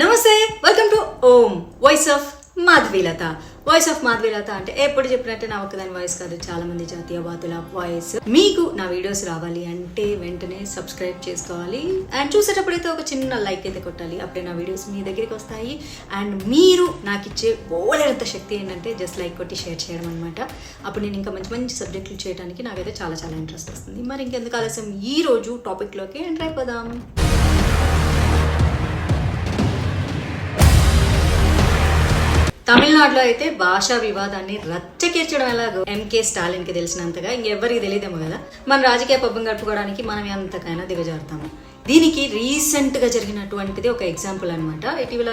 నమస్తే welcome to Om voice of Madhavilatha voice of Madhavilatha అంటే ఎప్పుడు చెప్పినట్టే నా ఒకదాని వాయిస్ కాదు చాలా మంది జాతీయవాదుల వాయిస్ మీకు నా వీడియోస్ రావాలి అంటే వెంటనే సబ్స్క్రైబ్ చేసుకోవాలి. అండ్ చూసేటప్పుడైతే ఒక చిన్న లైక్ అయితే కొట్టాలి. అప్పుడే నా వీడియోస్ మీ దగ్గరికి వస్తాయి. అండ్ మీరు నాకు ఇచ్చే ఓలేనంత శక్తి ఏంటంటే జస్ట్ లైక్ కొట్టి షేర్ చేయడం అనమాట అప్పుడు నేను ఇంకా మంచి మంచి సబ్జెక్టులు చేయడానికి నాకైతే చాలా చాలా ఇంట్రెస్ట్ వస్తుంది. మరి ఇంకెందుకు ఆలస్యం? ఈ రోజు టాపిక్లోకి ఎంటర్ అయిపోదాం. తమిళనాడులో అయితే భాషా వివాదాన్ని రచ్చకీర్చడం ఎలాగో ఎంకే స్టాలిన్కి తెలిసినంతగా ఇంకెవ్వరికి తెలియదేమో కదా. మన రాజకీయ పబ్బం గడుపుకోవడానికి మనం ఎంతకైనా దిగజారుతాము. దీనికి రీసెంట్గా జరిగినటువంటిది ఒక ఎగ్జాంపుల్ అనమాట ఇటీవల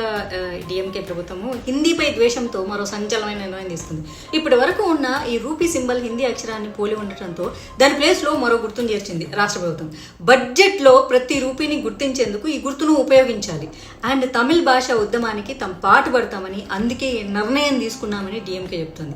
డిఎంకే ప్రభుత్వము హిందీపై ద్వేషంతో మరో సంచలనమైన నిర్ణయం తీసుకుంది. ఇప్పటి వరకు ఉన్న ఈ రూపీ సింబల్ హిందీ అక్షరాన్ని పోలి ఉండటంతో దాని ప్లేస్లో మరో గుర్తును చేర్చింది రాష్ట్ర ప్రభుత్వం. బడ్జెట్లో ప్రతి రూపీని గుర్తించేందుకు ఈ గుర్తును ఉపయోగించాలి. అండ్ తమిళ్ భాష ఉద్యమానికి తాము పాటుపడతామని అందుకే ఈ నిర్ణయం తీసుకున్నామని డిఎంకే చెప్తుంది.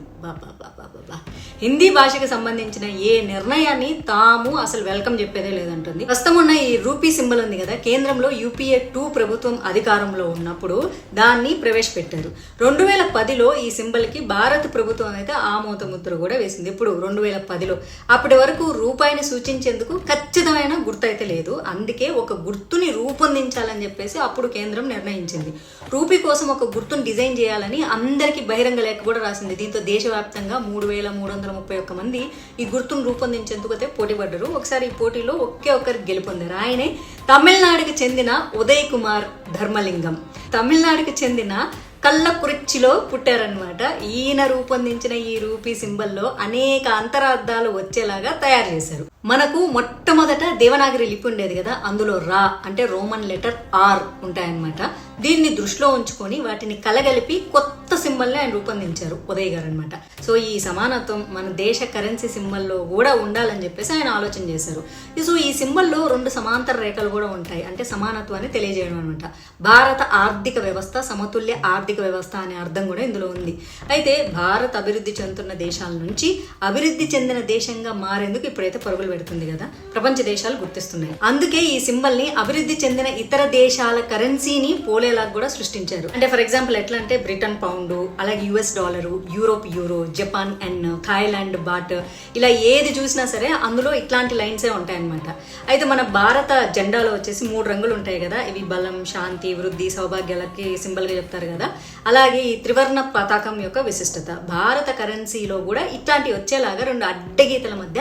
హిందీ భాషకు సంబంధించిన ఏ నిర్ణయాన్ని తాము అసలు వెల్కమ్ చెప్పేదే లేదంటుంది. ప్రస్తుతం ఉన్న ఈ రూపీ సింబల్ ఉంది కదా కేంద్రంలో యూపీఏ టూ ప్రభుత్వం అధికారంలో ఉన్నప్పుడు దాన్ని ప్రవేశపెట్టారు. రెండు వేల పదిలో ఈ సింబల్కి భారత ప్రభుత్వం అయితే ఆమోద ముద్ర కూడా వేసింది. ఇప్పుడు రెండు వేల పదిలో అప్పటి వరకు రూపాయిని సూచించేందుకు ఖచ్చితమైన గుర్తు అయితే లేదు. అందుకే ఒక గుర్తుని రూపొందించాలని చెప్పేసి అప్పుడు కేంద్రం నిర్ణయించింది. రూపీ కోసం ఒక గుర్తును డిజైన్ చేయాలని అందరికీ బహిరంగ లేఖ కూడా రాసింది. దీంతో దేశవ్యాప్తంగా మూడు వేల మూడు వందల ముప్పై ఒక్క మంది ఈ గుర్తును రూపొందించేందుకు అయితే పోటీపడ్డారు. ఒకసారి ఈ పోటీలో ఒకే ఒకరు గెలుపొందారు. ఆయనే తమిళనాడుకి చెందిన ఉదయ్ కుమార్ ధర్మలింగం. తమిళనాడుకి చెందిన కళ్ళకురిచ్చిలో పుట్టారనమాట ఈయన రూపొందించిన ఈ రూపీ సింబల్లో అనేక అంతరార్థాలు వచ్చేలాగా తయారు చేశారు. మనకు మొట్టమొదట దేవనాగరి లిపి ఉండేది కదా అందులో రా అంటే రోమన్ లెటర్ ఆర్ ఉంటాయన్నమాట. దీన్ని దృష్టిలో ఉంచుకొని వాటిని కలగలిపి కొత్త సింబల్ని ఆయన రూపొందించారు ఉదయ్ గారు అనమాట సో ఈ సమానత్వం మన దేశ కరెన్సీ సింబల్లో కూడా ఉండాలని చెప్పేసి ఆయన ఆలోచన చేశారు. సో ఈ సింబల్లో రెండు సమాంతర రేఖలు కూడా ఉంటాయి అంటే సమానత్వాన్ని తెలియజేయడం అనమాట భారత ఆర్థిక వ్యవస్థ సమతుల్య ఆర్థిక వ్యవస్థ అనే అర్థం కూడా ఇందులో ఉంది. అయితే భారత్ అభివృద్ధి చెందుతున్న దేశాల నుంచి అభివృద్ధి చెందిన దేశంగా మారేందుకు ఇప్పుడైతే పరుగులు పెడుతుంది కదా ప్రపంచ దేశాలు గుర్తిస్తున్నాయి. అందుకే ఈ సింబల్ని అభివృద్ధి చెందిన ఇతర దేశాల కరెన్సీని పోలేలాగా కూడా సృష్టించారు. అంటే ఫర్ ఎగ్జాంపుల్ ఎట్లా అంటే బ్రిటన్ పౌండ్ అలాగే US dollar Europe euro Japan and Thailand baht ఇలా ఏది చూసినా సరే అందులో ఇట్లాంటి లైన్సే ఉంటాయన్నమాట. అయితే మన భారత జెండాలో వచ్చేసి మూడు రంగులు ఉంటాయి కదా ఇవి బలం శాంతి వృద్ధి సౌభాగ్యాలకి సింబల్గా చెప్తారు కదా. అలాగే ఈ త్రివర్ణ పతాకం యొక్క విశిష్టత భారత కరెన్సీలో కూడా ఇట్లాంటివి వచ్చేలాగా రెండు అడ్డగీతల మధ్య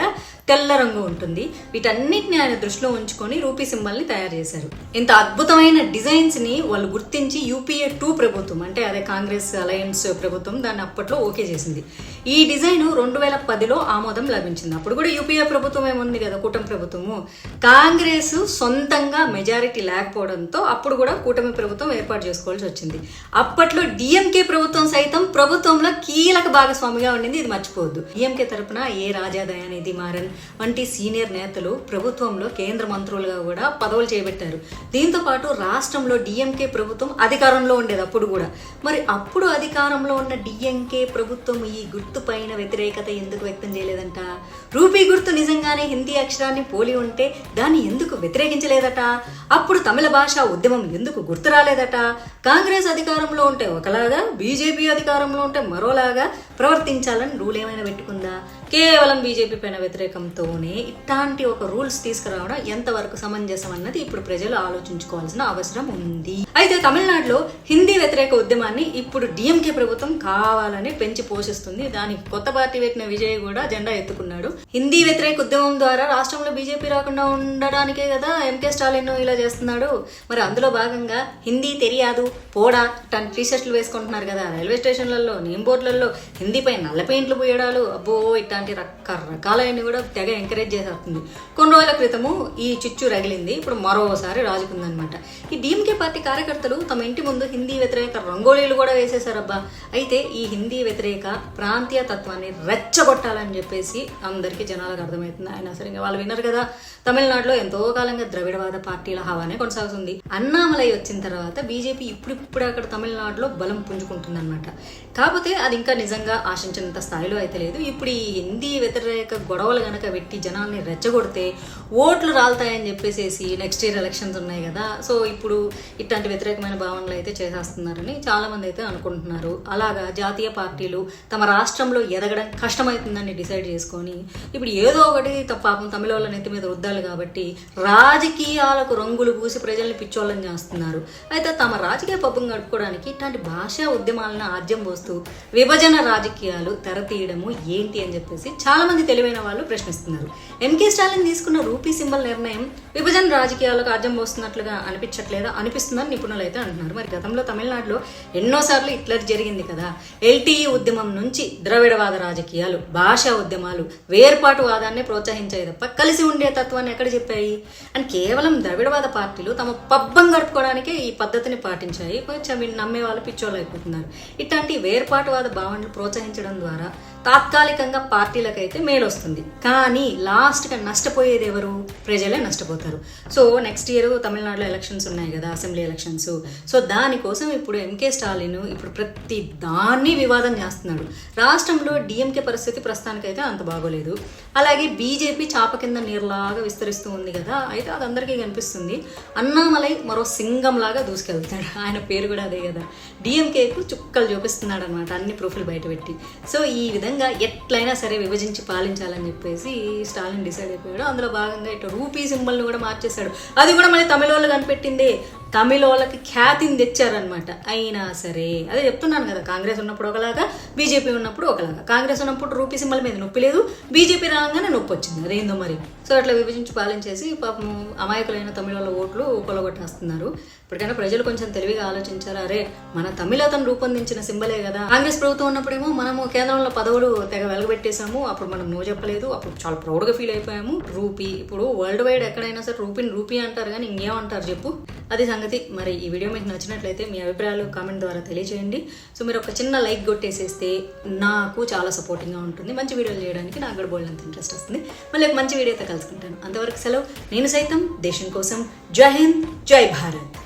తెల్ల రంగు ఉంటుంది. వీటన్నిటిని ఆయన దృష్టిలో ఉంచుకొని రూపీ సింబల్ని తయారు చేశారు. ఇంత అద్భుతమైన డిజైన్స్ని వాళ్ళు గుర్తించి యూపీఏ టూ ప్రభుత్వం అంటే అదే కాంగ్రెస్ అలయన్స్ ప్రభుత్వం దాన్ని అప్పట్లో ఓకే చేసింది. ఈ డిజైన్ రెండు వేల పదిలో ఆమోదం లభించింది. అప్పుడు కూడా యూపీఏ ప్రభుత్వం ఏముంది కదా కూటమి ప్రభుత్వము. కాంగ్రెస్ సొంతంగా మెజారిటీ లేకపోవడంతో అప్పుడు కూడా కూటమి ప్రభుత్వం ఏర్పాటు చేసుకోవాల్సి వచ్చింది. అప్పట్లో డిఎంకే ప్రభుత్వం సైతం ప్రభుత్వంలో కీలక భాగస్వామిగా ఉండింది. ఇది మర్చిపోవద్దు. డిఎంకే తరపున ఏ రాజా దయానిధి మారన్ వంటి సీనియర్ నేతలు ప్రభుత్వంలో కేంద్ర మంత్రులుగా కూడా పదవులు చేపట్టారు. దీంతో పాటు రాష్ట్రంలో డిఎంకే ప్రభుత్వం అధికారంలో ఉండేది అప్పుడు కూడా. మరి అప్పుడు అధికారంలో ఉన్న డిఎంకే ప్రభుత్వం ఈ గుర్తు పైన వ్యతిరేకత ఎందుకు వ్యక్తం చేయలేదంట? రూపీ గుర్తు నిజంగానే హిందీ అక్షరాన్ని పోలి ఉంటే దాన్ని ఎందుకు వ్యతిరేకించలేదట? అప్పుడు తమిళ భాష ఉద్యమం ఎందుకు గుర్తు రాలేదట? కాంగ్రెస్ అధికారంలో ఉంటే ఒకలాగా బీజేపీ అధికారంలో ఉంటే మరోలాగా ప్రవర్తించాలని రూల్ ఏమైనా పెట్టుకుందా? కేవలం బీజేపీ పైన వ్యతిరేకంతోనే ఇట్లాంటి ఒక రూల్స్ తీసుకురావడం ఎంతవరకు సమంజసం అన్నది ఇప్పుడు ప్రజలు ఆలోచించుకోవాల్సిన అవసరం ఉంది. అయితే తమిళనాడులో హిందీ వ్యతిరేక ఉద్యమాన్ని ఇప్పుడు డిఎంకే ప్రభుత్వం కావాలని పెంచి పోషిస్తుంది. దానికి కొత్త పార్టీ పెట్టిన విజయ్ కూడా జెండా ఎత్తుకున్నాడు. హిందీ వ్యతిరేక ఉద్యమం ద్వారా రాష్ట్రంలో బీజేపీ రాకుండా ఉండడానికే కదా ఎంకే స్టాలిన్ ఇలా చేస్తున్నాడు. మరి అందులో భాగంగా హిందీ తెలియదు పోడా టన్ టీ షర్ట్లు వేసుకుంటున్నారు కదా. రైల్వే స్టేషన్లలో నేమ్ బోర్డులలో హిందీపై నల్ల పెయింట్లు పోయడాలు. అబ్బో ఇలాంటి రకరకాలవన్నీ కూడా తెగ ఎంకరేజ్ చేసేస్తుంది. కొన్ని రోజుల క్రితము ఈ చిచ్చు రగిలింది. ఇప్పుడు మరోసారి రాజుకుందనమాట. ఈ డిఎంకే పార్టీ కార్యకర్తలు తమ ఇంటి ముందు హిందీ వ్యతిరేక రంగోళీలు కూడా వేసేశారబ్బా. అయితే ఈ హిందీ వ్యతిరేక ప్రాంతీయ తత్వాన్ని రెచ్చగొట్టాలని చెప్పేసి అందరికీ జనాలకు అర్థమవుతుంది. ఆయన సరే వాళ్ళు విన్నారు కదా. తమిళనాడులో ఎంతో కాలంగా ద్రవిడవాద పార్టీల హవానే కొనసాగుతుంది. అన్నామలై వచ్చిన తర్వాత బీజేపీ ఇప్పుడిప్పుడు అక్కడ తమిళనాడులో బలం పుంజుకుంటుందన్నమాట. కాకపోతే అది ఇంకా నిజంగా ఆశించినంత స్థాయిలో అయితే లేదు. ఇప్పుడు ఈ హిందీ వ్యతిరేక గొడవలు గనక పెట్టి జనాల్ని రెచ్చగొడితే ఓట్లు రాలుతాయని చెప్పేసేసి నెక్స్ట్ ఇయర్ ఎలక్షన్స్ ఉన్నాయి కదా. సో ఇప్పుడు ఇట్లాంటి వ్యతిరేకమైన భావనలు అయితే చేసేస్తున్నారని చాలామంది అయితే అనుకుంటున్నారు. అలాగా జాతీయ పార్టీలు తమ రాష్ట్రంలో ఎదగడం కష్టమవుతుందని డిసైడ్ చేసుకొని ఇప్పుడు ఏదో ఒకటి త- పాపం తమిళ వాళ్ళ నెత్తి మీద రుద్దాలి కాబట్టి రాజకీయాలకు రంగులు పూసి ప్రజల్ని పిచ్చోళ్ళని చేస్తున్నారు. అయితే తమ రాజకీయ పబ్బం గడుపుకోవడానికి ఇట్లాంటి భాషా ఉద్యమాలను ఆద్యం పోస్తూ విభజన రాజకీయాలు తెరతీయడము ఏంటి అని చెప్పేసి చాలా చాలామంది తెలివైన వాళ్ళు ప్రశ్నిస్తున్నారు. ఎంకే స్టాలిన్ తీసుకున్న రూపీ సింబల్ నిర్ణయం విభజన రాజకీయాలకు ఆద్యం పోస్తున్నట్లుగా అనిపించట్లేదా? అనిపిస్తుందని నిపుణులు అయితే అంటున్నారు. మరి గతంలో తమిళనాడులో ఎన్నోసార్లు ఇట్లా జరిగింది కదా. ఎల్టీఈ ఉద్యమం నుంచి ద్రవిడవాద రాజకీయాలు భాషా ఉద్యమాలు వేర్పాటు వాదాన్ని ప్రోత్సహించాయి తప్ప కలిసి ఉండే తత్వాన్ని ఎక్కడ చెప్పాయి? అని కేవలం ద్రవిడవాద పార్టీలు తమ పబ్బం గడుపుకోవడానికే ఈ పద్ధతిని పాటించాయి. కొంచెం నమ్మే వాళ్ళు పిచ్చోళ్ళు అయిపోతున్నారు. ఇట్లాంటి వేర్పాటువాద భావనలు ప్రోత్సహించడం ద్వారా తాత్కాలికంగా పార్టీలకైతే మేలు వస్తుంది. కానీ లాస్ట్గా నష్టపోయేది ఎవరు? ప్రజలే నష్టపోతారు. సో నెక్స్ట్ ఇయర్ తమిళనాడులో ఎలక్షన్స్ ఉన్నాయి కదా అసెంబ్లీ ఎలక్షన్స్ సో దానికోసం ఇప్పుడు ఎంకే స్టాలిన్ ఇప్పుడు ప్రతి దాన్ని వివాదం చేస్తున్నాడు. రాష్ట్రంలో డిఎంకే పరిస్థితి ప్రస్తుతానికైతే అంత బాగోలేదు. అలాగే బీజేపీ చాప కింద నీరులాగా విస్తరిస్తూ ఉంది కదా అయితే అది అందరికీ కనిపిస్తుంది. అన్నామలై మరో సింగంలాగా దూసుకెళ్తాడు. ఆయన పేరు కూడా అదే కదా. డిఎంకేకు చుక్కలు చూపిస్తున్నాడు అనమాట అన్ని ప్రూఫ్లు బయటపెట్టి సో ఈ విధంగా ఎట్లయినా సరే విభజించి పాలించాలని చెప్పేసి స్టాలిన్ డిసైడ్ అయిపోయాడు. అందులో భాగంగా ఇటు రూపీ సింబల్ని కూడా మార్చేశాడు. అది కూడా మళ్ళీ తమిళ వాళ్ళు కనిపెట్టిందే. తమిళ వాళ్ళకి ఖ్యాతిని తెచ్చారనమాట అయినా సరే అదే చెప్తున్నాను కదా కాంగ్రెస్ ఉన్నప్పుడు ఒకలాగా బీజేపీ ఉన్నప్పుడు ఒకలాగా. కాంగ్రెస్ ఉన్నప్పుడు రూపీ సింబల్ మీద నొప్పి లేదు బీజేపీ రాగానే నొప్పి వచ్చింది. అదేందో మరి? సో అట్లా విభజించి పాలించేసి పాపం అమాయకులైన తమిళ వాళ్ళ ఓట్లు కొలగొట్టేస్తున్నారు ఇప్పటికైనా ప్రజలు కొంచెం తెలివిగా ఆలోచించారు? అరే మన తమిళతను రూపొందించిన సింబలే కదా. కాంగ్రెస్ ప్రభుత్వం ఉన్నప్పుడేమో మనము కేంద్రంలో పదవులు తెగ వెలగబెట్టేశాము. అప్పుడు మనం నో చెప్పలేదు. అప్పుడు చాలా ప్రౌడ్గా ఫీల్ అయిపోయాము. రూపీ ఇప్పుడు వరల్డ్ వైడ్ ఎక్కడైనా సరే రూపీని రూపీ అంటారు కానీ ఇంకేమంటారు చెప్పు? అది సంగతి. మరి ఈ వీడియో మీకు నచ్చినట్లయితే మీ అభిప్రాయాలు కామెంట్ ద్వారా తెలియజేయండి. సో మీరు ఒక చిన్న లైక్ కొట్టేసేస్తే నాకు చాలా సపోర్టింగ్గా ఉంటుంది. మంచి వీడియోలు చేయడానికి నాకు కూడా బోల్డ్ అంత ఇంట్రెస్ట్ వస్తుంది. మళ్ళీ ఒక మంచి వీడియోతో కలుసుకుంటాను. అంతవరకు సెలవు. నేను సైతం దేశం కోసం. జై హింద్. జై భారత్.